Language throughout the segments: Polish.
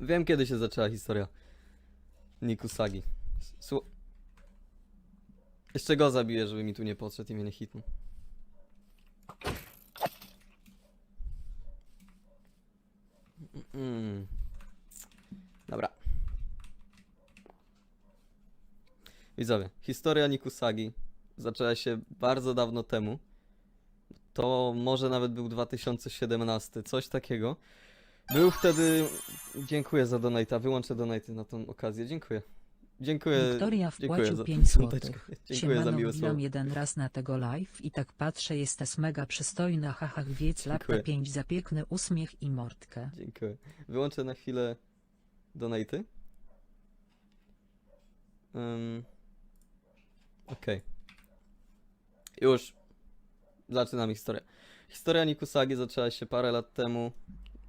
Wiem kiedy się zaczęła historia Nikusagi. Słu... Jeszcze go zabiję, żeby mi tu nie podszedł i mnie. Mm. Dobra. Widzowie, historia Nikusagi zaczęła się bardzo dawno temu. To może nawet był 2017, coś takiego. Był wtedy. Dziękuję za donata. Wyłączę donaty na tą okazję. Dziękuję. Dziękuję. Wiktoria dziękuję wpłacił za 5 piąteczkę. złotych. Dziękuję za Siemano, miłe wbijam słowo. jeden raz na tego live i tak patrzę, jest mega przystojna, haha, wiec, lata 5 za piękny uśmiech i mordkę. Dziękuję. Wyłączę na chwilę donaty. Um, Okej. Już. Zaczynam historię. Historia Nikusagi zaczęła się parę lat temu,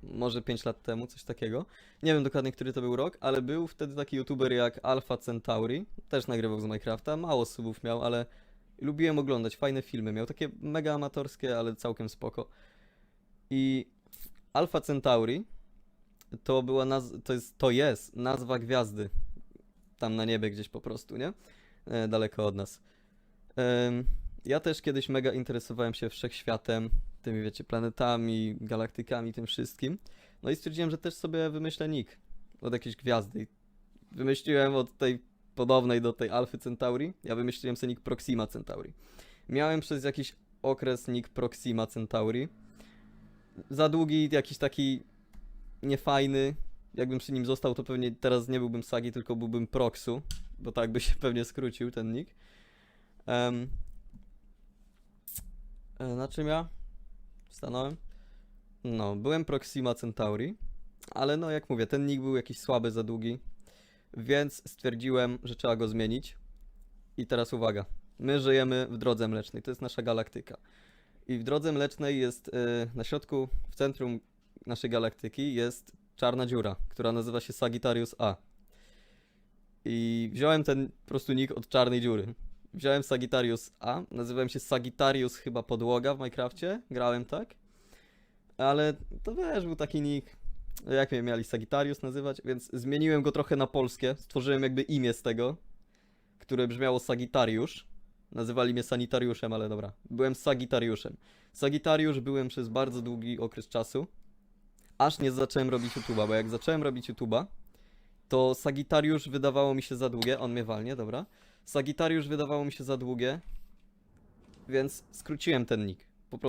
może 5 lat temu, coś takiego. Nie wiem dokładnie, który to był rok, ale był wtedy taki youtuber jak Alpha Centauri. Też nagrywał z Minecrafta. Mało subów miał, ale lubiłem oglądać. Fajne filmy. Miał takie mega amatorskie, ale całkiem spoko. I Alpha Centauri to była naz- to, jest, to jest nazwa gwiazdy. Tam na niebie gdzieś po prostu, nie? E, daleko od nas. Em, ja też kiedyś mega interesowałem się wszechświatem, tymi wiecie, planetami, galaktykami, tym wszystkim. No i stwierdziłem, że też sobie wymyślę nick od jakiejś gwiazdy. Wymyśliłem od tej podobnej do tej Alfy Centauri, ja wymyśliłem sobie nick Proxima Centauri. Miałem przez jakiś okres nick Proxima Centauri. Za długi, jakiś taki niefajny. Jakbym przy nim został, to pewnie teraz nie byłbym Sagi, tylko byłbym Proxu, bo tak by się pewnie skrócił ten nick. E, na czym ja stanąłem? No, byłem Proxima Centauri, ale no jak mówię, ten nick był jakiś słaby, za długi, więc stwierdziłem, że trzeba go zmienić. I teraz uwaga, my żyjemy w Drodze Mlecznej, to jest nasza galaktyka. I w Drodze Mlecznej jest y, na środku, w centrum naszej galaktyki jest czarna dziura, która nazywa się Sagittarius A. I wziąłem ten po prostu nick od czarnej dziury. Wziąłem Sagittarius A, nazywałem się Sagittarius chyba podłoga w Minecrafcie, grałem tak. Ale to wiesz, był taki nick, jak mnie mieli Sagittarius nazywać, więc zmieniłem go trochę na polskie, stworzyłem jakby imię z tego, które brzmiało Sagittariusz. Nazywali mnie sanitariuszem, ale dobra. Byłem Sagittariuszem. Sagittariusz byłem przez bardzo długi okres czasu. Aż nie zacząłem robić YouTube'a, bo jak zacząłem robić YouTube'a, to Sagittariusz wydawało mi się za długie. On mnie walnie, dobra. Sagittariusz wydawało mi się za długie, więc skróciłem ten nick.